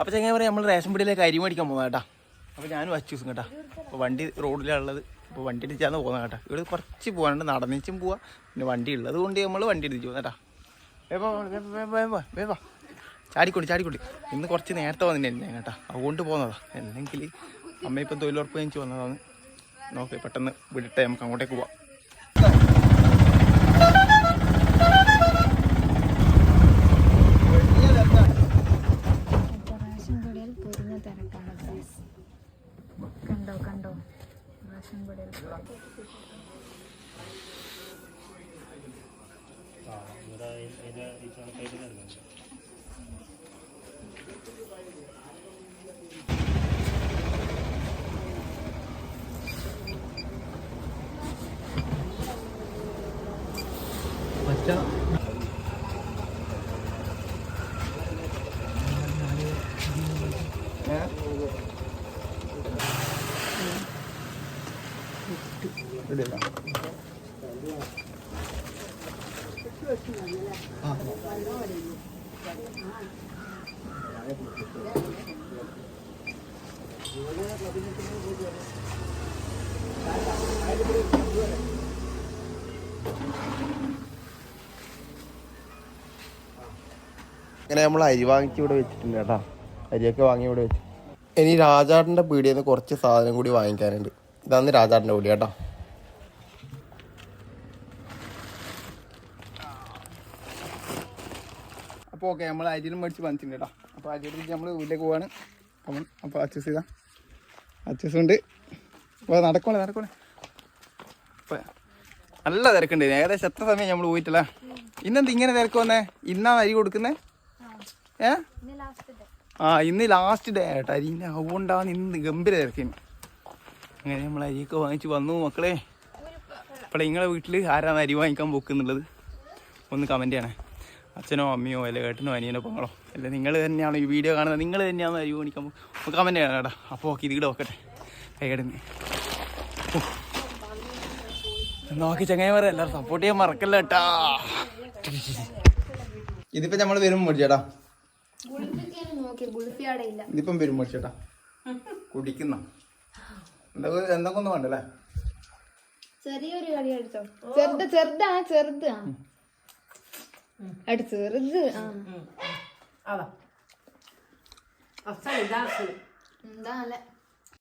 അപ്പോൾ ചെങ്ങനെ പറയാം നമ്മൾ റേഷൻ പീടിയിലേക്ക് അരി മേടിക്കാൻ പോകുന്ന കേട്ടാ. അപ്പോൾ ഞാനും അച്ചൂസും കേട്ടാ. അപ്പോൾ വണ്ടി റോഡിലുള്ളത് അപ്പോൾ വണ്ടി ഇടിച്ചാന്ന് പോകുന്നത് കേട്ടാ. ഇവിടെ കുറച്ച് പോകാനുണ്ട് നടന്നിച്ചും പോവാ. പിന്നെ വണ്ടി ഉള്ളത് കൊണ്ട് നമ്മൾ വണ്ടി ഇടിച്ച് പോകുന്ന കേട്ടാ. വേവാ വേവാ ഇന്ന് കുറച്ച് നേരത്തെ വന്നിട്ടുണ്ട് ഞാൻ കേട്ടാ. അതുകൊണ്ട് പോകുന്നതാ അല്ലെങ്കിൽ അമ്മ ഇപ്പം തൊഴിലുറപ്പ് കഴിഞ്ഞ് വന്നതാണ് നോക്കി പെട്ടെന്ന് വിടട്ടെ നമുക്ക് അങ്ങോട്ടേക്ക് പോവാം. ഗൈസ് കണ്ടോ? കണ്ടോ റേഷൻ കടയിൽ അങ്ങനെ നമ്മൾ അരി വാങ്ങിച്ച് ഇവിടെ വെച്ചിട്ടുണ്ട് കേട്ടാ. അരിയൊക്കെ വാങ്ങി ഇവിടെ വെച്ചു. ഇനി രാജാട്ടിന്റെ പീടിയിൽ നിന്ന് കുറച്ച് സാധനം കൂടി വാങ്ങിക്കാനുണ്ട്. ഇതാണ് രാജാട്ടിന്റെ പീടി കേട്ടോ. അപ്പോൾ ഓക്കെ നമ്മൾ അരിയിലും മേടിച്ച് വന്നിട്ടുണ്ട് കേട്ടോ അപ്പോൾ അരി എടുത്തിട്ട് നമ്മൾ വീട്ടിലേക്ക് പോവാണ്. അപ്പം അപ്പോൾ അച്ചസ് ചെയ്താ. അച്ചസ് ഉണ്ട്. അപ്പോൾ നടക്കണേ നടക്കണേ അപ്പോൾ നല്ല തിരക്കുണ്ട്. ഏകദേശം എത്ര സമയം നമ്മൾ പോയിട്ടില്ല? ഇന്നെന്ത് ഇങ്ങനെ തിരക്ക് വന്നേ? ഇന്നാ അരി കൊടുക്കുന്നേ? ഏ? ആ ഇന്ന് ലാസ്റ്റ് ഡേ ആയിട്ട്. അരിന്റെ അതുകൊണ്ടാണ് ഇന്ന് ഗംഭീര തിരക്കിന്. അങ്ങനെ നമ്മൾ അരിയൊക്കെ വാങ്ങിച്ച് വന്നു മക്കളെ. അപ്പോൾ നിങ്ങളെ വീട്ടിൽ ആരാണ് അരി വാങ്ങിക്കാൻ പോക്കുന്നുള്ളത് ഒന്ന് കമന്റ് ചെയ്യണേ. അച്ഛനോ അമ്മയോ അല്ലെ ഏട്ടനോ അനിയനോ പൊങ്ങളോ? അല്ലെ നിങ്ങൾ തന്നെയാണോ ഈ വീഡിയോ കാണുന്നത്? നിങ്ങൾ തന്നെയാണോ അരി എനിക്ക് നമുക്ക് കമന്റ് ചെയ്യണം കേട്ടോ. അപ്പോൾ ഓക്കെ ഇതിവിടെ നോക്കട്ടെ. കൈകടന്ന് നോക്കി ചങ്ങായിമാരെ എല്ലാവരും സപ്പോർട്ട് ചെയ്യാൻ മറക്കല്ല കേട്ടാ. ഇതിപ്പോ നമ്മൾ വരും മേടിച്ചേട്ടാ ഇതിപ്പം വരും മേടിച്ചേട്ടാ കുടിക്കുന്ന. എന്തൊക്കെ എന്തൊക്കെ ഒന്നും വേണ്ടല്ലേ? ചെറിയൊരു കളി അടിച്ചോ ചെറുത് ചെറുതാ ചെറുത്. ആ അടി ചെറുത് ആ. അതാ. അച്ഛൻ ഇതാ. എന്താ നല്ല